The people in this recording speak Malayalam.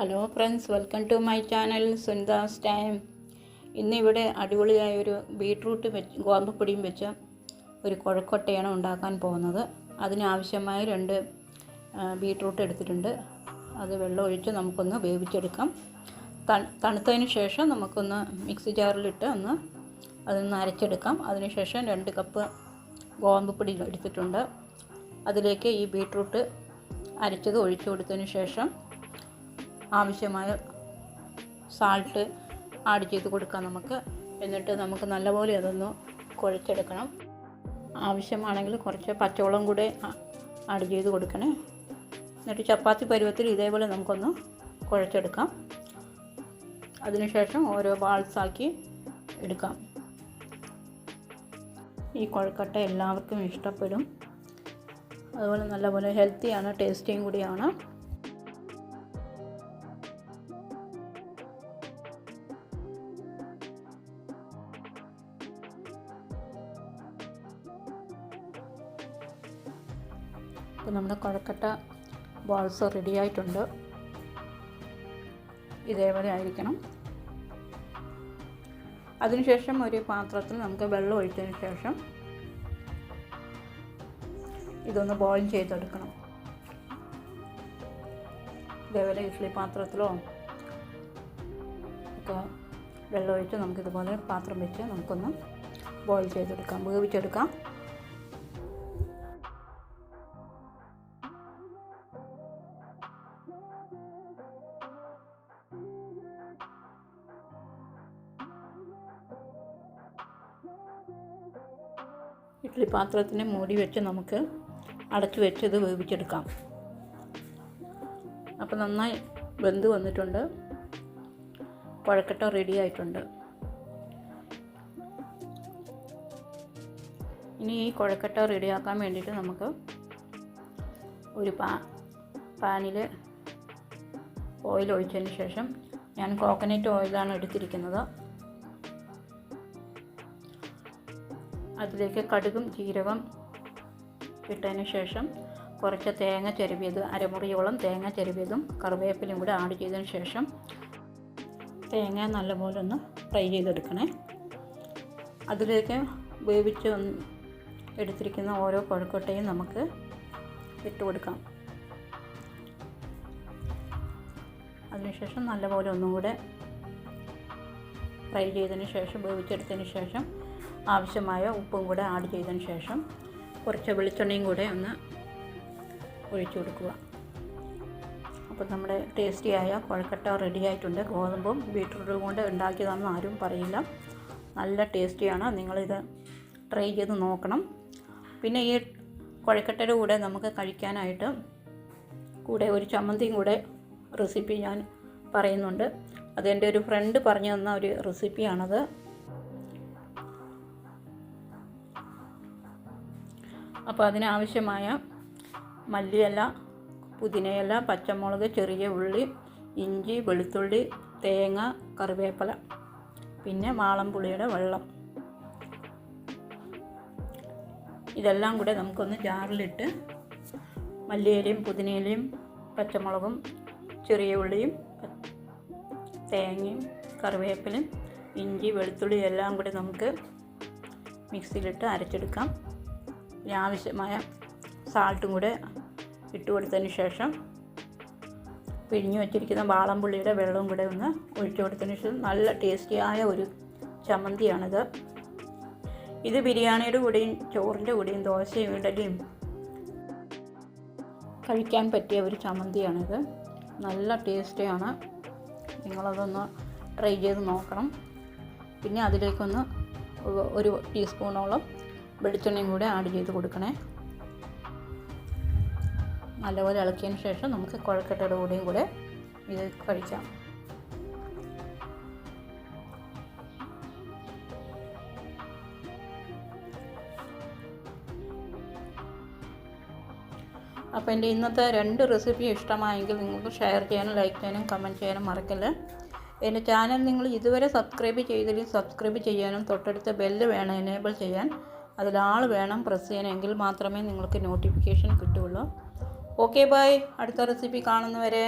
Hello friends welcome to my channel Sunita's time ഇന്നിവിടെ അടിപൊളിയായ ഒരു ബീട്രൂട്ട് വെച്ച് ഗോതമ്പൊടിയും വെച്ച് ഒരു കുഴക്കൊട്ടയാണ് ഉണ്ടാക്കാൻ പോകുന്നത്. അതിനാവശ്യമായ രണ്ട് ബീട്രൂട്ട് എടുത്തിട്ടുണ്ട്. അത് വെള്ളം ഒഴിച്ച് നമുക്കൊന്ന് വേവിച്ചെടുക്കാം. തണു തണുത്തതിന് ശേഷം നമുക്കൊന്ന് മിക്സി ജാറിലിട്ട് ഒന്ന് അതൊന്ന് അരച്ചെടുക്കാം. അതിനുശേഷം രണ്ട് കപ്പ് ഗോതമ്പപ്പൊടി എടുത്തിട്ടുണ്ട്. അതിലേക്ക് ഈ ബീട്രൂട്ട് അരച്ചത് ഒഴിച്ചു കൊടുത്തതിന് ശേഷം ആവശ്യമായ സാൾട്ട് ആഡ് ചെയ്ത് കൊടുക്കാം നമുക്ക്. എന്നിട്ട് നമുക്ക് നല്ലപോലെ അതൊന്ന് കുഴച്ചെടുക്കണം. ആവശ്യമാണെങ്കിൽ കുറച്ച് പച്ചവെള്ളം കൂടെ ആഡ് ചെയ്ത് കൊടുക്കണേ. എന്നിട്ട് ചപ്പാത്തി പരുവത്തിൽ ഇതേപോലെ നമുക്കൊന്ന് കുഴച്ചെടുക്കാം. അതിനുശേഷം ഓരോ ബാൾസാക്കി എടുക്കാം. ഈ കുഴക്കട്ട എല്ലാവർക്കും ഇഷ്ടപ്പെടും. അതുപോലെ നല്ലപോലെ ഹെൽത്തിയാണ് ടേസ്റ്റിയും കൂടിയാണ്. അപ്പോൾ നമ്മുടെ കുഴക്കട്ട ബോൾസ് റെഡി ആയിട്ടുണ്ട്. ഇതേപോലെ ആയിരിക്കണം. അതിനുശേഷം ഒരു പാത്രത്തിൽ നമുക്ക് വെള്ളം ഒഴിച്ചതിന് ശേഷം ഇതൊന്ന് ബോയിൽ ചെയ്തെടുക്കണം. ഇതേപോലെ ഇഡ്ഡലി പാത്രത്തിലോ ഒക്കെ വെള്ളം ഒഴിച്ച് നമുക്കിതുപോലെ പാത്രം വെച്ച് നമുക്കൊന്ന് ബോയിൽ ചെയ്തെടുക്കാം. വേവിച്ചെടുക്കാം. ഇഡ്ഡലി പാത്രത്തിന് മൂടി വെച്ച് നമുക്ക് അടച്ചു വെച്ച് ഇത് വേവിച്ചെടുക്കാം. അപ്പോൾ നന്നായി വെന്ത് വന്നിട്ടുണ്ട്. കുഴക്കട്ട റെഡി ആയിട്ടുണ്ട്. ഇനി ഈ കുഴക്കട്ട റെഡിയാക്കാൻ വേണ്ടിയിട്ട് നമുക്ക് ഒരു പാ പാനിൽ ഓയിൽ ഒഴിച്ചതിന് ശേഷം ഞാൻ കോക്കനട്ട് ഓയിലാണ് എടുത്തിരിക്കുന്നത്. അതിലേക്ക് കടുകും ജീരകം ഇട്ടതിന് ശേഷം കുറച്ച് തേങ്ങ ചെരുവിയത് അരമുറിയോളം തേങ്ങ ചെരുവിയതും കറിവേപ്പിലയും കൂടെ ആഡ് ചെയ്തതിന് ശേഷം തേങ്ങ നല്ലപോലെ ഒന്ന് ഫ്രൈ ചെയ്തെടുക്കണേ. അതിലേക്ക് വേവിച്ച് എടുത്തിരിക്കുന്ന ഓരോ കൊഴക്കൊട്ടയും നമുക്ക് ഇട്ട് കൊടുക്കാം. അതിനുശേഷം നല്ലപോലെ ഒന്നും കൂടെ ഫ്രൈ ചെയ്തതിന് ശേഷം വേവിച്ചെടുത്തതിന് ശേഷം ആവശ്യമായ ഉപ്പും കൂടെ ആഡ് ചെയ്തതിന് ശേഷം കുറച്ച് വെളിച്ചെണ്ണയും കൂടെ ഒന്ന് ഒഴിച്ചു കൊടുക്കുക. അപ്പോൾ നമ്മുടെ ടേസ്റ്റിയായ കുഴക്കട്ട റെഡി ആയിട്ടുണ്ട്. ഗോതമ്പും ബീട്രൂട്ടും കൊണ്ട് ഉണ്ടാക്കിയതാണെന്ന് ആരും പറയില്ല. നല്ല ടേസ്റ്റിയാണ്. നിങ്ങളിത് ട്രൈ ചെയ്ത് നോക്കണം. പിന്നെ ഈ കുഴക്കട്ടയുടെ കൂടെ നമുക്ക് കഴിക്കാനായിട്ട് കൂടെ ഒരു ചമ്മന്തിയും കൂടെ റെസിപ്പി ഞാൻ പറയുന്നുണ്ട്. അതെന്റെ ഒരു ഫ്രണ്ട് പറഞ്ഞു തന്ന ഒരു റെസിപ്പിയാണത് അപ്പോൾ അതിനാവശ്യമായ മല്ലിയില പുതിനയില പച്ചമുളക് ചെറിയ ഉള്ളി ഇഞ്ചി വെളുത്തുള്ളി തേങ്ങ കറിവേപ്പില പിന്നെ വാളംപുളിയുടെ വെള്ളം. ഇതെല്ലാം കൂടെ നമുക്കൊന്ന് ജാറിലിട്ട് മല്ലിയിലയും പുതിനയിലയും പച്ചമുളകും ചെറിയ ഉള്ളിയും തേങ്ങയും കറിവേപ്പിലും ഇഞ്ചി വെളുത്തുള്ളി എല്ലാം കൂടി നമുക്ക് മിക്സിയിലിട്ട് അരച്ചെടുക്കാം. ഇനി ആവശ്യമായ സാൾട്ടും കൂടെ ഇട്ട് കൊടുത്തതിന് ശേഷം പിഴിഞ്ഞു വച്ചിരിക്കുന്ന വാളംപുള്ളിയുടെ വെള്ളവും കൂടെ ഒന്ന് ഒഴിച്ചു കൊടുത്തതിന് ശേഷം നല്ല ടേസ്റ്റിയായ ഒരു ചമ്മന്തിയാണിത്. ഇത് ബിരിയാണിയുടെ കൂടെയും ചോറിന്റെ കൂടെയും ദോശയും ഇഡലിയും കഴിക്കാൻ പറ്റിയ ഒരു ചമ്മന്തിയാണിത്. നല്ല ടേസ്റ്റിയാണ്. നിങ്ങളതൊന്ന് ട്രൈ ചെയ്ത് നോക്കണം. പിന്നെ അതിലേക്കൊന്ന് ഒരു ടീസ്പൂണോളം വെളിച്ചെണ്ണയും കൂടെ ആഡ് ചെയ്ത് കൊടുക്കണേ. നല്ലപോലെ ഇളക്കിയതിന് ശേഷം നമുക്ക് കുഴക്കട്ടയുടെ കൂടെയും കൂടെ ഇത് കഴിക്കാം. അപ്പോൾ എന്റെ ഇന്നത്തെ രണ്ട് റെസിപ്പി ഇഷ്ടമായെങ്കിൽ നിങ്ങൾക്ക് ഷെയർ ചെയ്യാനും ലൈക്ക് ചെയ്യാനും കമന്റ് ചെയ്യാനും മറക്കല്ലേ. എന്റെ ചാനൽ നിങ്ങൾ ഇതുവരെ സബ്സ്ക്രൈബ് ചെയ്തില്ലെങ്കിൽ സബ്സ്ക്രൈബ് ചെയ്യാനും തൊട്ടടുത്ത ബെല്ല് വേണം എനേബിൾ ചെയ്യാൻ. അതിലാൾ വേണം പ്രസ് ചെയ്യാനെങ്കിൽ മാത്രമേ നിങ്ങൾക്ക് നോട്ടിഫിക്കേഷൻ കിട്ടുകയുള്ളൂ. ഓക്കെ ബൈ അടുത്ത റെസിപ്പി കാണുന്നവരെ.